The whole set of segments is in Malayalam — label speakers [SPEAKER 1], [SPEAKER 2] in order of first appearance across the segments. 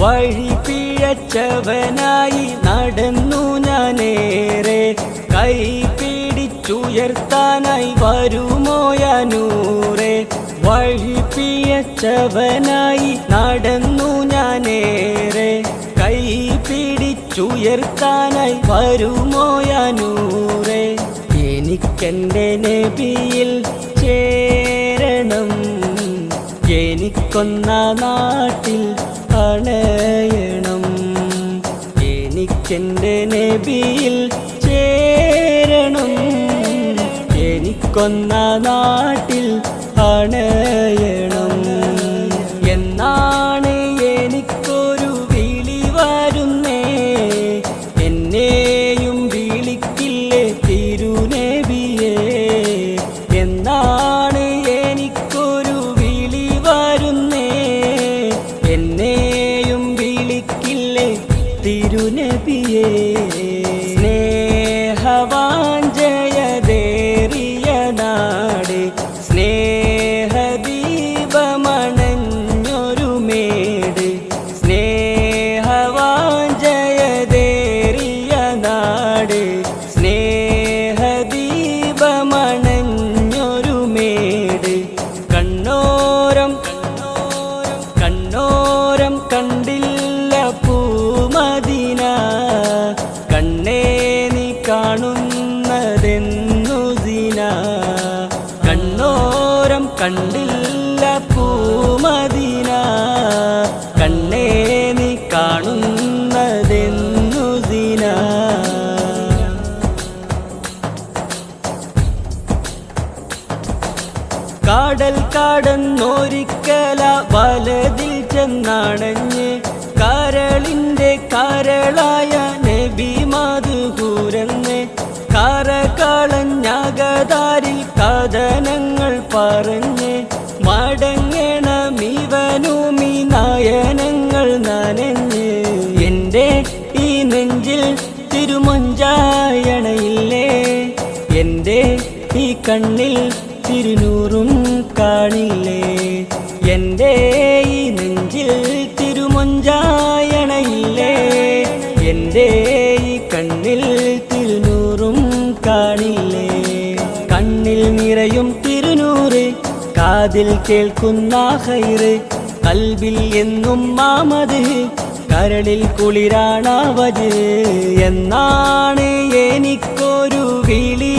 [SPEAKER 1] വഴി പിഴച്ചവനായി നടന്നു ഞാനേറെ കൈ പിടിച്ചുയർത്താനായി വരുമോയനൂറെ വഴി പിഴച്ചവനായി നടന്നു ഞാനേറെ കൈ പിടിച്ചുയർത്താനായി വരുമോയനൂറെ എനിക്കെന്റെ നബിയിൽ ചേരണം. എനിക്കൊന്ന നാട്ടിൽ അണയണം എനിക്കെന്റെ നബിയിൽ ചേരണം. എനിക്കൊന്ന നാട്ടിൽ അണയണം ചെന്നണഞ്ഞ് കരളിന്റെ കരളായ നബി മധുകൂരന്ന് കരകളഞ്ഞകതാരിൽ കഥനങ്ങൾ പറഞ്ഞ് മടങ്ങണമിവനുമി നയനങ്ങൾ നനഞ്ഞ് എന്റെ ഈ നെഞ്ചിൽ തിരുമഞ്ചായണയില്ലേ? എന്റെ ഈ കണ്ണിൽ തിരുനൂറും കാണില്ലേ? എന്റെ കാതിൽ കേൾക്കുന്ന ഹൈറ് കൽബിൽ എന്നും മാമത്. കരളിൽ കുളിരാണാവത്. എന്നാണ് എനിക്കൊരു വിളി.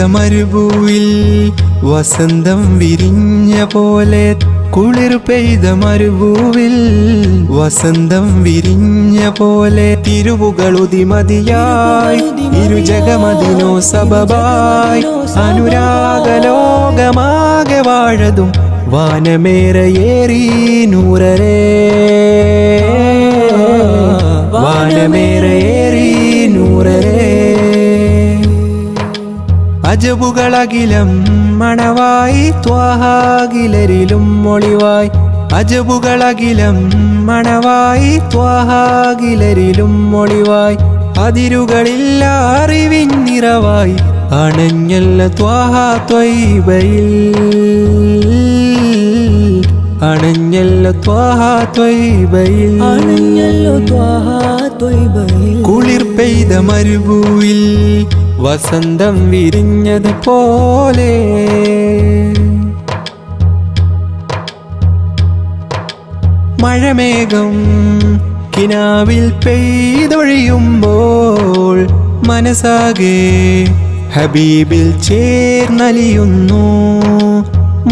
[SPEAKER 2] മരുഭൂവിൽ വസന്തം വിരിഞ്ഞ പോലെ കുളിർ പെയ്ത മരുഭൂവിൽ വസന്തം വിരിഞ്ഞ പോലെ തിരുവുകളുതിമതിയായി ഇരുജഗമതിനോ സബബായി അനുരാഗലോകമാകെ വാഴതും വാനമേറയേറി നൂറരേ. വാനമേറയേറി നൂറരേ. അജബുകളകിലം മണവായി ത്വാഹാകിലരിലും മൊളിവായി അജബുകളകിലം മണവായി ത്വാഹാകിലരിലും മൊളിവായി അതിരുകളില്ല അറിവിൻ നിറവായി അണഞ്ഞല്ല ത്വാഹാ ത്വൈബയിൽ അണഞ്ഞല്ല ത്വാഹാ ത്വൈബയിൽ
[SPEAKER 1] അണഞ്ഞല്ലോ ത്വാഹാ ത്വൈബയിൽ
[SPEAKER 2] കുളിർ പെയ്ത മരുഭൂവിൽ വസന്തം വിരിഞ്ഞത് പോലെ മഴമേഘം കിനാവിൽ പെയ്തൊഴിയുമ്പോൾ മനസ്സാകെ ഹബീബിൽ ചേർന്നലിയുന്നു.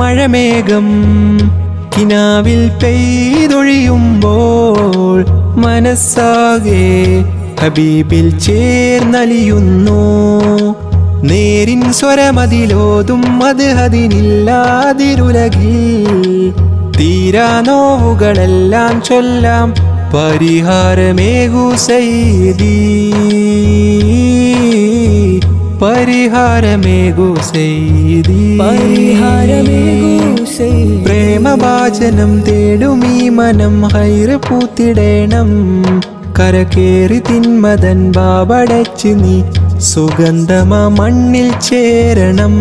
[SPEAKER 2] മഴമേഘം കിനാവിൽ പെയ്തൊഴിയുമ്പോൾ മനസ്സാകെ ഹബീബിൽ ചേർന്നലിയുന്നു. നേരിൻ സ്വരമതിലോതും അത് അതിനില്ലാതിരുലകിൽ. തീരാ നോവുകളെല്ലാം ചൊല്ലാം പരിഹാരമേകൂ സൈദി പരിഹാരമേകു സൈദി
[SPEAKER 1] പരിഹാരമേകൂ
[SPEAKER 2] പ്രേമവാചനം തേടും ഈ മനം ഹൈറ് പൂത്തിടേണം. കരകേറി തിന്മതൻ ബാബടച്ച് നീ സുഗന്ധമ മണ്ണിൽ ചേരണം.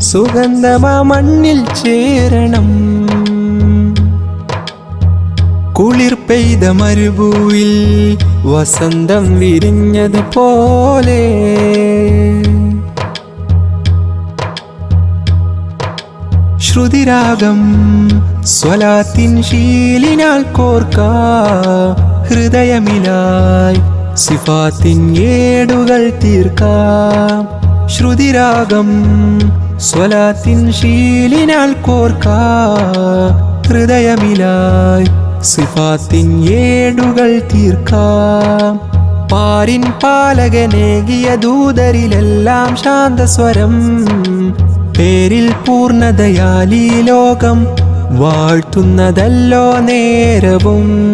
[SPEAKER 2] സുഗന്ധമ മണ്ണിൽ ചേരണം. കുളിർ പെയ്ത മരുഭൂവിൽ വസന്തം വിരിഞ്ഞത് ശ്രുതിരാഗം സ്വലാത്തിൻ ശീലിനാൽ കോർക്ക ഹൃദയമിലായി സിഫാത്തിൻ ഏടുകൾ തീർക്കാം. ശ്രുതിരാഗം സ്വലാത്തിൻ ശീലിനാൽ കോർക്ക ഹൃദയമിലായി സിഫാത്തിൻ ഏടുകൾ തീർക്കാം. പാരിൻ പാലകനേകിയ ദൂതരിലെല്ലാം ശാന്തസ്വരം പേരിൽ പൂർണതയാലീ ലോകം വാഴ്ത്തുന്നതല്ലോ നേരവും.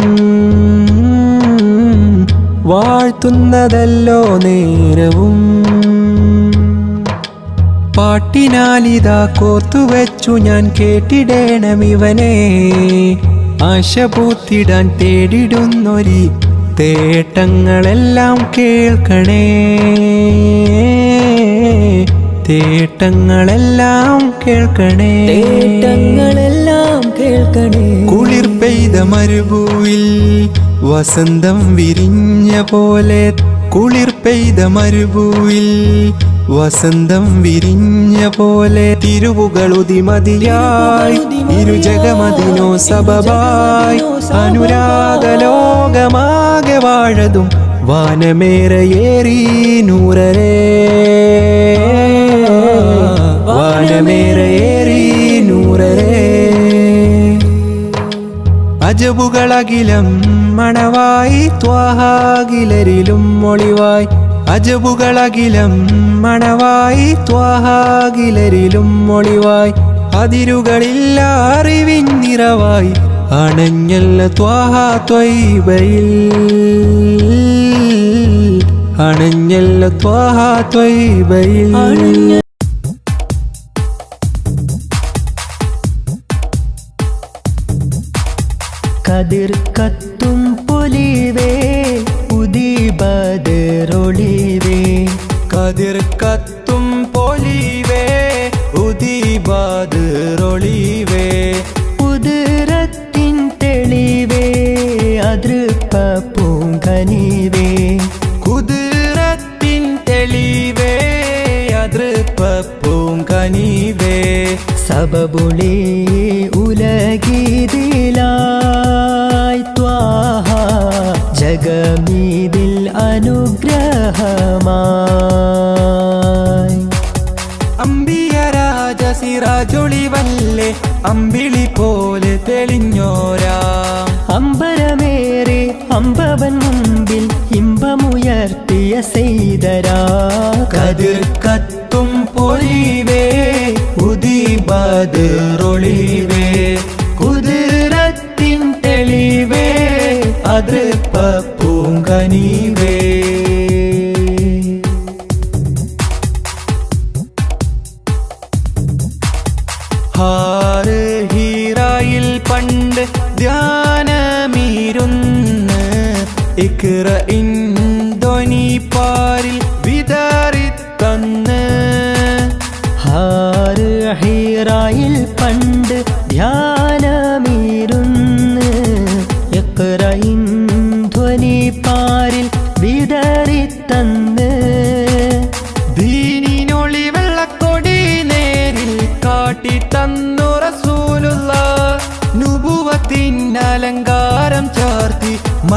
[SPEAKER 2] വാഴ്ത്തുന്നതല്ലോ നേരവും. പാട്ടിനാലിതാ കോർത്തുവെച്ചു ഞാൻ കേട്ടിടേണം ഇവനെ. ആശപൂത്തിടാൻ തേടിടുന്നൊരി തേട്ടങ്ങളെല്ലാം കേൾക്കണേ. തേട്ടങ്ങളെല്ലാം കേൾക്കണേ.
[SPEAKER 1] തേട്ടങ്ങളെല്ലാം കേൾക്കണേ.
[SPEAKER 2] കുളിർ പെയ്ത മരുഭൂവിൽ വസന്തം വിരിഞ്ഞ പോലെ. കുളിർ പെയ്ത മരുഭൂവിൽ വസന്തം വിരിഞ്ഞ പോലെ. തിരുവുകളുതിമതിയായി ഇരുജഗമതിനോ സബബായി. അനുരാഗലോകമാകെ വാഴതും. വാനമേറയേറി നൂറരേ. വാനമേറയേറി നൂറരേ അജബുകളകിലം മണവായി ത്വാഹാകിലരിലും മൊളിവായി അജബുകളകിലം മണവായി ത്വാഹാകിലരിലും മൊളിവായി അതിരുകളില്ല അറിവിൻ നിറവായി അണഞ്ഞല്ല ത്വാഹ ത്വൈബയിൽ ത്വാഹാ ത്വാഹ கதிர் கத்து
[SPEAKER 3] സബബുളി ഉലഗീതിലായി ത്വാഹ ജഗമീതിൽ അനുഗ്രഹമായി.
[SPEAKER 2] അമ്പിയ രാജ സിറാജൊളിവല്ലേ അമ്പിളി പോലെ തെളിഞ്ഞോരാ.
[SPEAKER 3] അമ്പരമേറെ അമ്പവൻ മുമ്പിൽ ഇമ്പമുയർത്തിയ സെയ്തരാ
[SPEAKER 2] കതിർ കത്തും പൊലിവേ قادر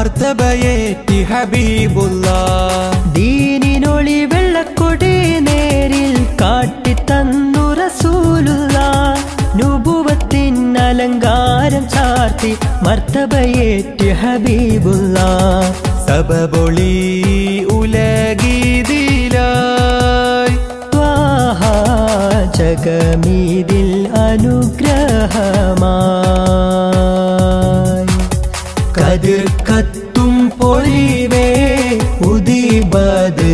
[SPEAKER 2] മർത്തബയേറ്റി ഹബീബുള്ള
[SPEAKER 3] ദീനിനൊളി വെള്ളക്കൊടി നേരിൽ കാട്ടിത്തന്നു റസൂലുള്ള നുബുവത്തിൻ അലങ്കാരം ചാർത്തി മർത്തബയേറ്റി ഹബീബുള്ള
[SPEAKER 2] സബബൊളി ഉലഗീതിലായി.
[SPEAKER 3] ത്വാഹ ജഗമീതിൽ അനുഗ്രഹമായി
[SPEAKER 2] കത്തും ഉദി ഉദീബത്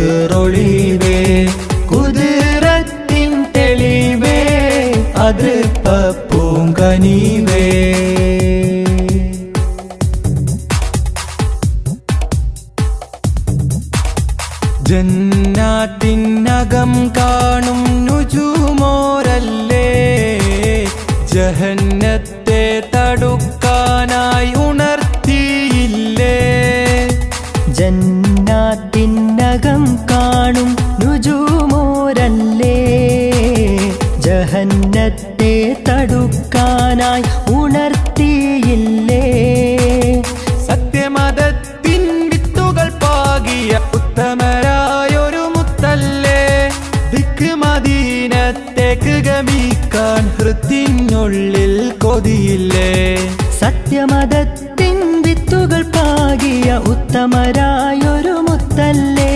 [SPEAKER 2] ഉത്തമരായൊരു മുത്തല്ലേ?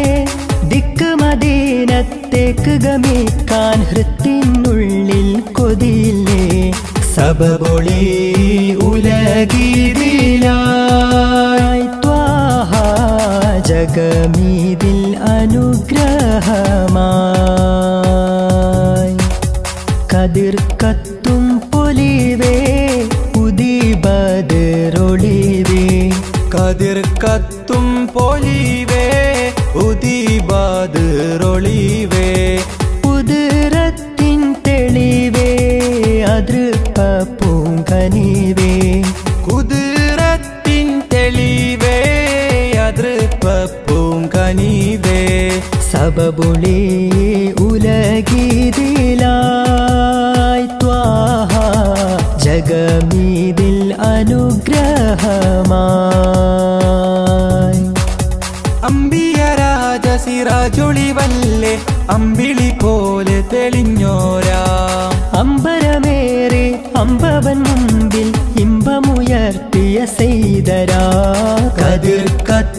[SPEAKER 2] ദിക്ക് മദീനത്തേക്ക് ഗമിക്കാൻ ഹൃത്തിനുള്ളിൽ കൊതിയില്ലേ? സബബൊളി ഉലഗീതിലായി
[SPEAKER 3] ത്വാഹ ജഗമീതിൽ അനുഗ്രഹമായി. കതിർ സബബുളി ഉലഗീതിലായി ത്വാഹ ജഗമീതിൽ അനുഗ്രഹമായി.
[SPEAKER 2] അമ്പിയ രാജ സിറാജൊളിവല്ലേ അമ്പിളി പോലെ തെളിഞ്ഞോരാ.
[SPEAKER 3] അമ്പരമേറെ അമ്പവൻ മുമ്പിൽ ഇമ്പമുയർത്തിയ സെയ്തരാ
[SPEAKER 2] കതിർ കത്തും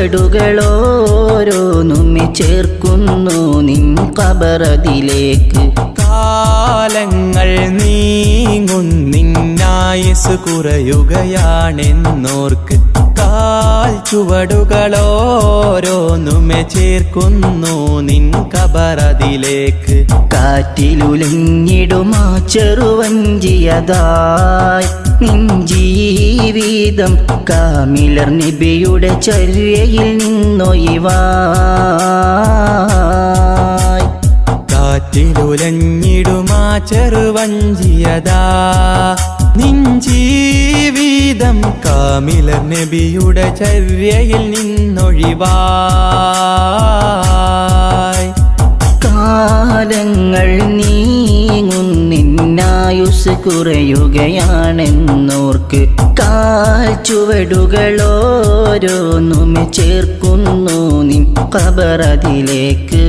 [SPEAKER 4] കാൽ ചുവടുകളോരോന്നുമ്മെ ചേർക്കുന്നു നിൻ കബറതിലേക്ക്.
[SPEAKER 2] കാലങ്ങൾ നീങ്ങുന്നിന്നായുസ് കുറയുകയാണെന്നോർക്ക് ചുവടുകളോരോന്നുമെ ചേർക്കുന്നു നിൻ കബറതിലേക്ക്.
[SPEAKER 4] കാറ്റിലുലഞ്ഞിടുമാ ചെറുവഞ്ചിയതായി നിൻ ജീവിതം കാമിലർ നിബിയുടെ ചര്യയിൽ നിന്നൊയിവായി
[SPEAKER 2] കാറ്റിലുലഞ്ഞിടുമാ ചെറുവഞ്ചിയതാ നിൻ ജീവിതം കാമിലർ നബിയുടെ ചര്യയിൽ നിന്നൊഴിവായി.
[SPEAKER 4] കാലങ്ങൾ നീങ്ങുന്നിന്നായുസ് കുറയുകയാണെന്നോർക്ക് കാൽ ചുവടുകളോരോന്നുമെ ചേർക്കുന്നു നിൻ കബറതിലേക്ക്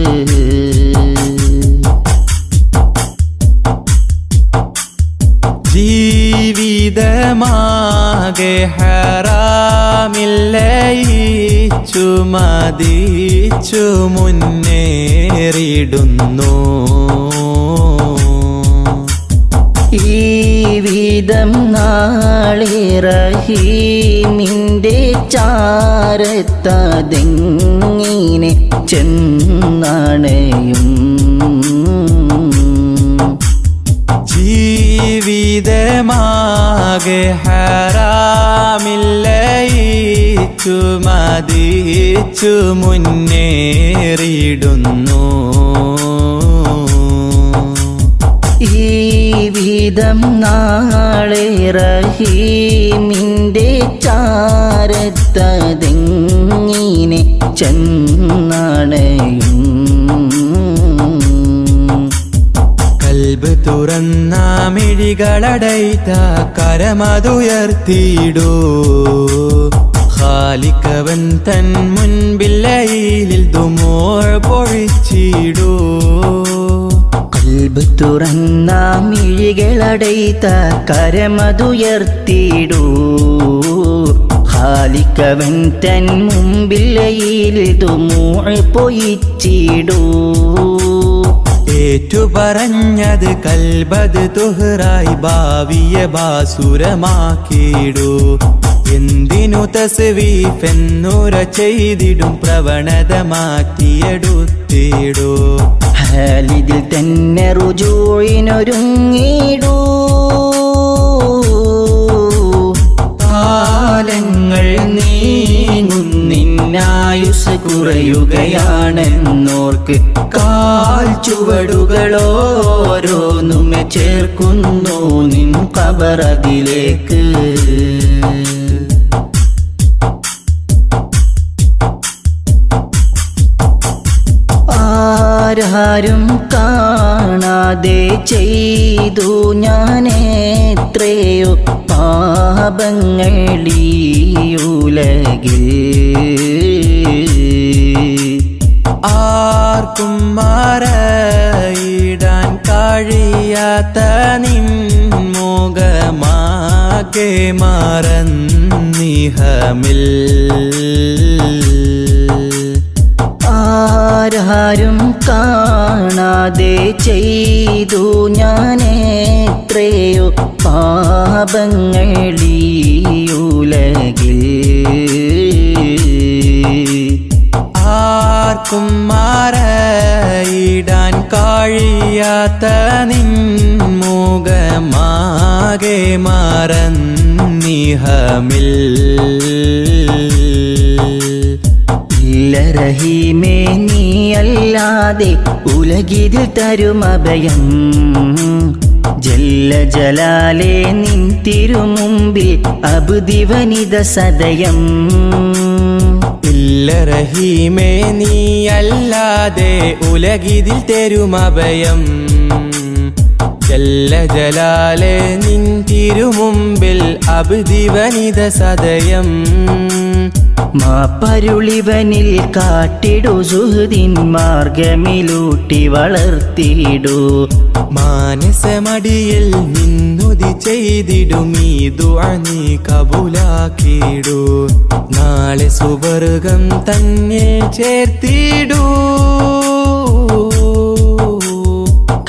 [SPEAKER 2] ജീവിതമാകെ ഹറാമില്ലയിച്ചു മതിച്ചു മുന്നേറിടുന്നു
[SPEAKER 4] ഈ വിധം നാളെ റഹീമിന്റെ ചാരത്തതെങ്ങിനെ ചെന്നണയും
[SPEAKER 2] ജീവിതമാകെ ഹറാമില്ലയിച്ചു മതിച്ചു മുന്നേറിയിടുന്നു.
[SPEAKER 4] ഈ വിധം നാളെ റഹീമിന്റെ ചാരത്തതെങ്ങിനെ ചെന്നണയും
[SPEAKER 2] കൽബ് തുറന്ന മിഴികളടൈത്ത കരമതുയർത്തിയിടൂ. ഖാലിക്കവൻ തൻ മുൻപില്ലയിൽ തുമോൾ പൊഴിച്ചിടൂ.
[SPEAKER 4] കൽബ് തുറന്ന മിഴികളടൈത്ത കരമതുയർത്തിയിടൂ. ഹാലിക്കവൻ തൻ മുമ്പില്ലയിൽ ദുമോൾ പൊയിച്ചിടൂ
[SPEAKER 2] ഏറ്റു പറഞ്ഞത് കൽബത് തുഹറായി ഭാവിയെ ബാസുരമാക്കിയിടൂ. എന്തിനു തസ്വീഫെന്നുര ചെയ്തിടും പ്രവണത മാറ്റിയെടുത്തിടൂ
[SPEAKER 4] ഹാലിതിൽ തന്നെ റുജൂഴിനൊരുങ്ങിടൂ നീങ്ങുന്നിന്നായുസ് കുറയുകയാണെന്നോർക്ക് കാൽ ചുവടുകളോരോന്നുമെ ചേർക്കുന്നു നിൻ കബറതിലേക്ക്. ആരാരും കാണാതെ ചെയ്തു ഞാനേത്രയോ പാപങ്ങളിയുലകേ
[SPEAKER 2] ആർക്കും മാറയിടാൻ കഴിയാത്ത നിൻ മുഖമാകെ മറന്നിഹമിൽ.
[SPEAKER 4] ആരാരും കാണാതെ ചെയ്തു ഞാനേത്രയോ പാപങ്ങളീ പാപങ്ങളീയുലകിൽ
[SPEAKER 2] ആർക്കും മറയിടാൻ കഴിയാത്ത നിൻ മുഖമാകെ മറന്നിഹമിൽ.
[SPEAKER 4] നിഹമിൽ റഹീമേ നീ അല്ലാതെ ഉലകിതിൽ തരുമഭയം ജല്ല ജലാലേ നിൻ തിരുമുമ്പിൽ അബുദിവനിത സദയം.
[SPEAKER 2] ഇല്ല റഹീമേ നീ അല്ലാതെ ഉലകിതിൽ തരുമഭയം ജല്ല ജലാലെ നിൻ തിരുമുമ്പിൽ അബ്ദിവനിത സദയം.
[SPEAKER 4] മാപ്പരുളിവനിൽ കാട്ടിടു സുഹൃതിൻ മാർഗമിലൂട്ടി വളർത്തിയിടൂ.
[SPEAKER 2] മാനസമടിയിൽ നിന്നുതി ചെയ്തിടുമീ ദുആ നീ കബൂലാക്കിടൂ നാളെ സുവർഗം തന്നെ ചേർത്തിടൂ.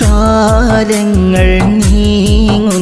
[SPEAKER 4] കാലങ്ങൾ നീങ്ങുന്നിന്നായുസ്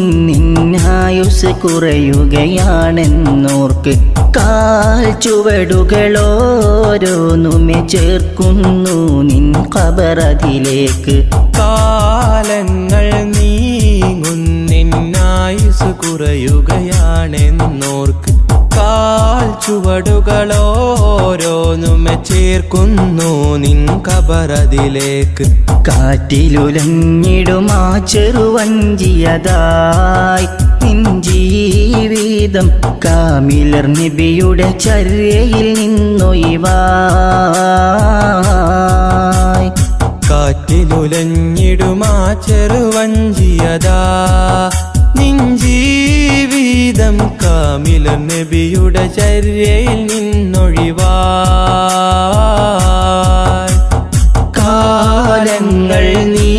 [SPEAKER 4] കുറയുകയാണെന്നോർക്ക് കാൽ ചുവടുകളോരോന്നുമെ ചേർക്കുന്നു നിൻ ഖബറതിലേക്ക്.
[SPEAKER 2] കാലങ്ങൾ നീങ്ങുന്നിന്നായുസ് കുറയുകയാണെന്നോർക്ക്. കാൽ ചുവടുകളോരോന്നുമെ ചേർക്കുന്നു നിൻ കബറതിലേക്ക്
[SPEAKER 4] കാറ്റിലുലഞ്ഞിടുമാ ചെറുവഞ്ചിയതായി നിൻ ജീവിതം കാമിലർ നബിയുടെ ചര്യയിൽ നിന്നൊയിവ
[SPEAKER 2] കാറ്റിലുലഞ്ഞിടുമാ ചെറുവഞ്ചിയതാ. നിൻ കാമിലർ കാമില നബിയുടെ ചര്യയിൽ നിന്നൊഴിവായി.
[SPEAKER 4] കാലങ്ങൾ നീങ്ങുന്നിന്നായുസ്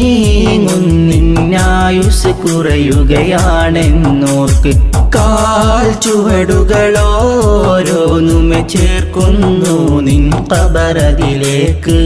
[SPEAKER 4] കുറയുകയാണെന്നോർക്ക് കാൽ ചുവടുകളോരോന്നുമെ ചേർക്കുന്നു നിൻ കബറതിലേക്ക്.